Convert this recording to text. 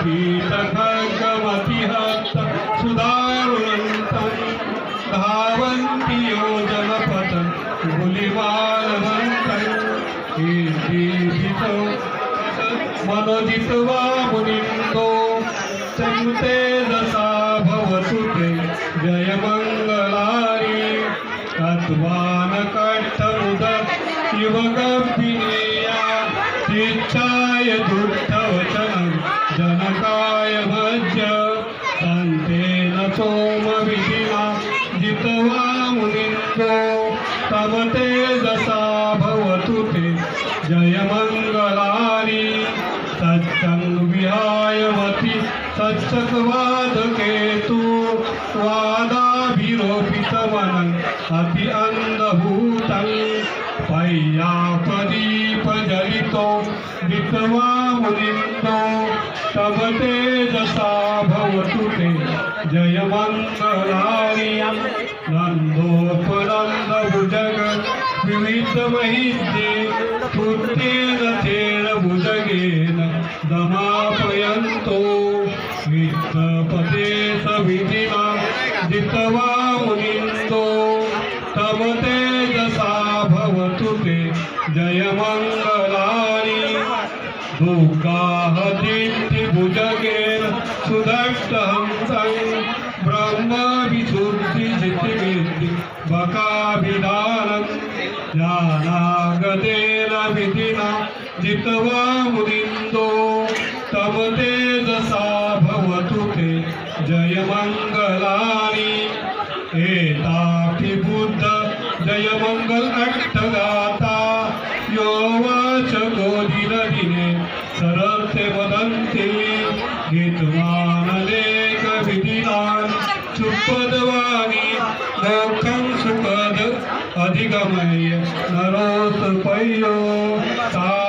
पीठ खड्गमतिहस्त सुदारुणन्तं धावन्ति गुलिमालवन्तं मनोजित्वा मुनिन्दो चन्ते दशा भवतु ते युवकभिनेया शान्तेन सोमविधिना जित्वा मुनिन्दो तव तेजसा भवतु ते। जयमङ्गलानि सत्यं विहायवति सत्सकवादकेतु वादाभिरोपितमनम्। अति अन्धभूतं पय्यापदीपजलितो विद्वा मुनिन्दो तव तेजसा भवतु ते। जयमङ्गलानि नन्दोपनन्दभुजग विविधमहिद्ये पुत्रेण तेन भुजगेन दमापयन्तो। वित्तपते सविधिना जित्वा मुनिन्दो तव तेजसा भवतु ते। जयमङ्गलानि। दुर्गाहदित्य भुजगेन सुदष्टहंसं ब्रह्मविशुद्धिजितिविद्धि बकाभिधानं ज्ञानागतेन विधिना जित्वा मुनिन्दो तव तेजसा भवतु ते, जयमङ्गलानि। एतापि बुद्ध, जयमङ्गल अट्टगाता यो वाच गोदिनदिने सरस्ते वदन्ति। गीतवानलेखविधिनान् पदवानी मोक्षं सुपद अधिगमय नरोस पयो सा